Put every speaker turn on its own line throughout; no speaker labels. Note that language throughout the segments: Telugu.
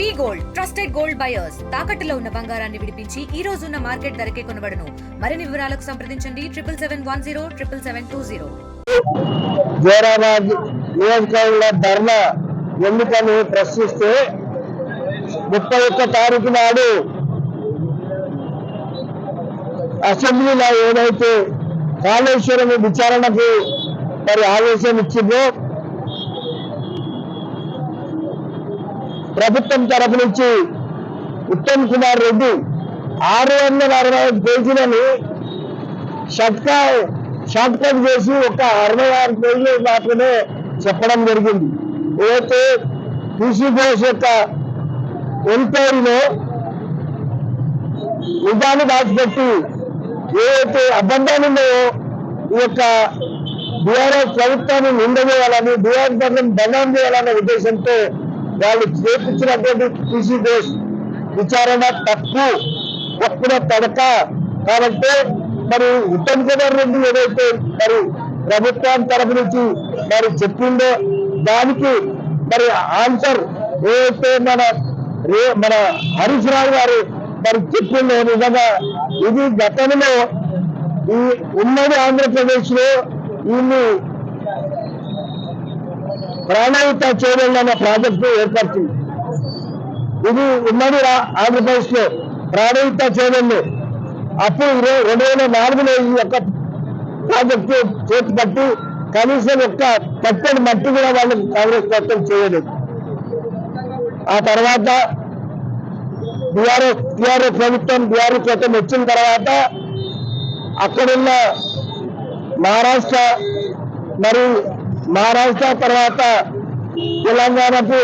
V Gold trusted gold buyers. తాకట్టులో ఉన్న బంగారాన్ని విడిపించి ఈ రోజు ఉన్న మార్కెట్ ధరకే కొనబడను. మరిన్ని వివరాలకు సంప్రదించండి. Triple seven one zero triple seven two zero.
జోరాబాద్ నియోజకవర్గంలో ధర్నా ఎందుకని ప్రశ్నిస్తే ముప్పై ఒక్క తారీఖు నాడు అసెంబ్లీలో ఏదైతే కాళేశ్వరం విచారణకు మరి ఆదేశం ఇచ్చిందో ప్రభుత్వం తరపు నుంచి ఉత్తమ్ కుమార్ రెడ్డి ఆరు వందల అరవై ఐదు పేజీలని షట్కా షార్ట్ కట్ చేసి ఒక అరవై ఆరు పేజీలు మాత్రమే చెప్పడం జరిగింది. ఏదైతే పీసీ ఘోష్ యొక్క ఎంక్వైరీలో నిజాన్ని దాచిపెట్టి ఏవైతే అబద్ధాలు ఉన్నాయో ఈ యొక్క బీఆర్ఎస్ ప్రభుత్వాన్ని నిందజేయాలని బీఆర్ఎస్ ప్రభుత్వం బదనాం చేయాలనే ఉద్దేశంతో వాళ్ళు చేపించినటువంటి పీసీ ఘోష్ విచారణ తప్పు తప్పున తడక కాబట్టి మరి ఉత్తమ్ కుమార్ రెడ్డి ఏదైతే మరి ప్రభుత్వం తరపు నుంచి మరి చెప్పిందో దానికి మరి ఆన్సర్ ఏదైతే మన రే- మన హరీష్ రావు గారు మరి చెప్పిందో నిజంగా ఇది గతంలో ఈ ఉన్నది ఆంధ్రప్రదేశ్లో వీళ్ళు ప్రాణాయుత చేయండి అనే ప్రాజెక్టు ఏర్పడుతుంది. ఇది ఉన్నది ఆంధ్రప్రదేశ్లో ప్రాణాయుత చేయండి. అప్పుడు రెండు వేల నాలుగులో ఈ యొక్క ప్రాజెక్టు చేతి పట్టి కనీసం ఒక్క పట్టని మట్టి కూడా వాళ్ళకి కాంగ్రెస్ ప్రభుత్వం చేయలేదు. ఆ తర్వాత బీఆర్ఎస్ టీఆర్ఎస్ ప్రభుత్వం బీఆర్ఎస్ ప్రభుత్వం వచ్చిన తర్వాత అక్కడున్న మహారాష్ట్ర మరియు మహారాష్ట్ర తర్వాత తెలంగాణకు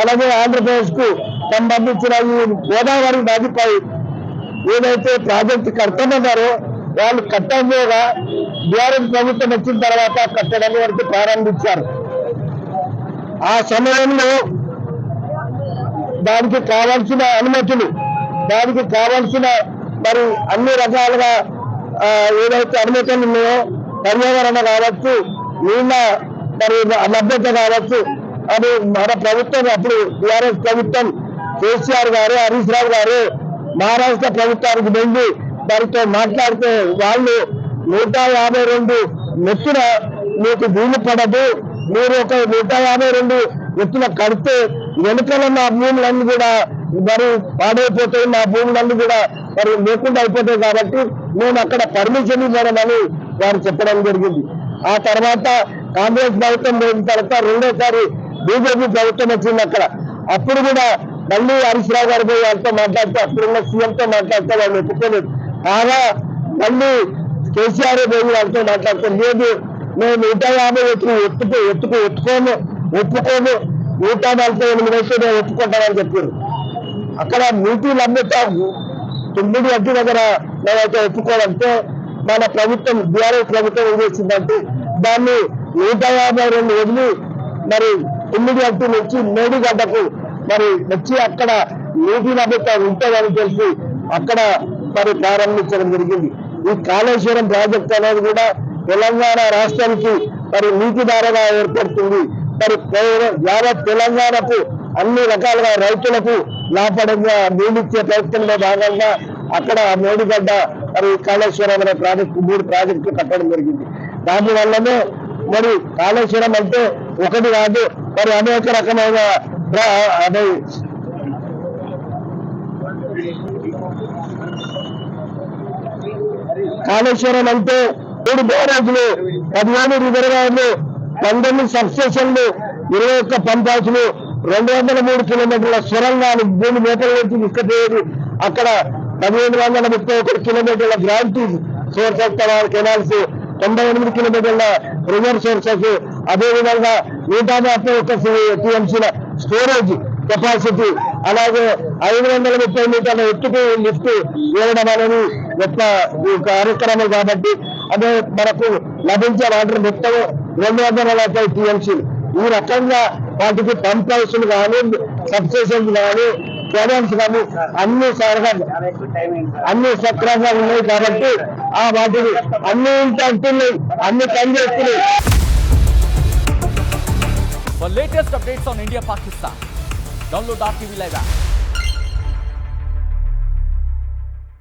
అలాగే ఆంధ్రప్రదేశ్కు సంబంధించిన ఈ గోదావరి నదిపై ఏదైతే ప్రాజెక్టు కడుతున్నారో వాళ్ళు కట్టంగా బీఆర్ఎస్ ప్రభుత్వం వచ్చిన తర్వాత కట్టడం వరకు ప్రారంభించారు. ఆ సమయంలో దానికి కావాల్సిన అనుమతులు దానికి కావాల్సిన మరి అన్ని రకాలుగా ఏదైతే అనుమతులు ఉన్నాయో పర్యావరణ కావచ్చు నీళ్ళ మరి లభ్యత కావచ్చు అది మన ప్రభుత్వం అప్పుడు టిఆర్ఎస్ ప్రభుత్వం కేసీఆర్ గారు హరీష్ రావు గారు మహారాష్ట్ర ప్రభుత్వానికి వెళ్ళి వారితో మాట్లాడితే వాళ్ళు నూట యాభై రెండు మెత్తున మీకు భూమి పడదు మీరు ఒక నూట యాభై రెండు ఎత్తున కడితే వెనుకల మా భూములన్నీ కూడా మరి పాడైపోతాయి మా భూములన్నీ కూడా మరి లేకుండా అయిపోతాయి కాబట్టి మేము అక్కడ పర్మిషన్ ఇవ్వడమని వారు చెప్పడం జరిగింది. ఆ తర్వాత కాంగ్రెస్ ప్రభుత్వం పోయిన తర్వాత రెండోసారి బీజేపీ ప్రభుత్వం వచ్చింది అక్కడ. అప్పుడు కూడా మళ్ళీ హరీష్ రావు గారు పోయి వాళ్ళతో మాట్లాడితే అప్పుడున్న సీఎంతో మాట్లాడితే వాళ్ళు ఒప్పుకోలేదు. కాగా మళ్ళీ కేసీఆర్ పోయి వాళ్ళతో మాట్లాడితే లేదు మేము నూట యాభై ఎత్తుకు ఎత్తుకు ఎత్తుకు ఎత్తుకోము ఒప్పుకోము నూట నలభై ఎనిమిది వస్తే నేను ఒప్పుకుంటానని చెప్పారు. అక్కడ నీటి లభ్యత తొమ్మిది అడ్డు దగ్గర మేమైతే ఒప్పుకోవాలంటే మన ప్రభుత్వం బీఆర్ఎస్ ప్రభుత్వం ఏం చేసిందంటే దాన్ని నూట యాభై రెండు వదిలి మరి తొమ్మిది అడ్డు నుంచి మేడిగడ్డకు మరి వచ్చి అక్కడ నీటి లభ్యత ఉంటుందని తెలిసి అక్కడ మరి ప్రారంభించడం జరిగింది. ఈ కాళేశ్వరం ప్రాజెక్ట్ అనేది కూడా తెలంగాణ రాష్ట్రానికి మరి నీటి దారగా ఏర్పడుతుంది. మరి యావత్ తెలంగాణకు అన్ని రకాలుగా రైతులకు లాభపడంగా నీళ్ళిచ్చే ప్రయత్నంలో భాగంగా అక్కడ మేడిగడ్డ మరి కాళేశ్వరం అనే ప్రాజెక్టు మూడు ప్రాజెక్టులు కట్టడం జరిగింది. దాని వల్లనే మరి కాళేశ్వరం అంటే ఒకటి కాదు మరి అనేక రకమైన అదే. కాళేశ్వరం అంటే మూడు బ్యారేజ్లు పదిహేను రిజర్వాయర్లు పంతొమ్మిది సబ్స్టేషన్లు ఇరవై ఒక్క పంచాయతీలు రెండు వందల మూడు కిలోమీటర్ల సొరంగాలు భూమి మీటర్ల నుంచి ఇసుకపోయేది అక్కడ పదిహేను వందల ముప్పై ఒకటి కిలోమీటర్ల గ్రాంటీ సోర్సెస్ కెనాల్స్ తొంభై ఎనిమిది కిలోమీటర్ల రిజర్వ్ సోర్సెస్ అదేవిధంగా నూట ముప్పై ఒక్క టీఎంసీల స్టోరేజ్ కెపాసిటీ అలాగే ఐదు వందల ముప్పై మీటర్ల ఎత్తుకు లిఫ్ట్ ఇవ్వడం అనేది గొప్ప కార్యక్రమం కాబట్టి అదే మనకు లభించే వాటర్ మొత్తం రెండు వందల నలభై టీఎంసీలు ఈ రకంగా వాటికి పంప్ హౌస్లు కానీ సబ్స్టేషన్స్ కానీ కెనాల్స్ కానీ అన్ని సరగా అన్ని సక్రమంగా ఉన్నాయి కాబట్టి ఆ వాటిని అన్ని ఇంటి అంటున్నాయి అన్ని పని చేస్తున్నాయి.
For latest updates on India Pakistan, download dot TV live app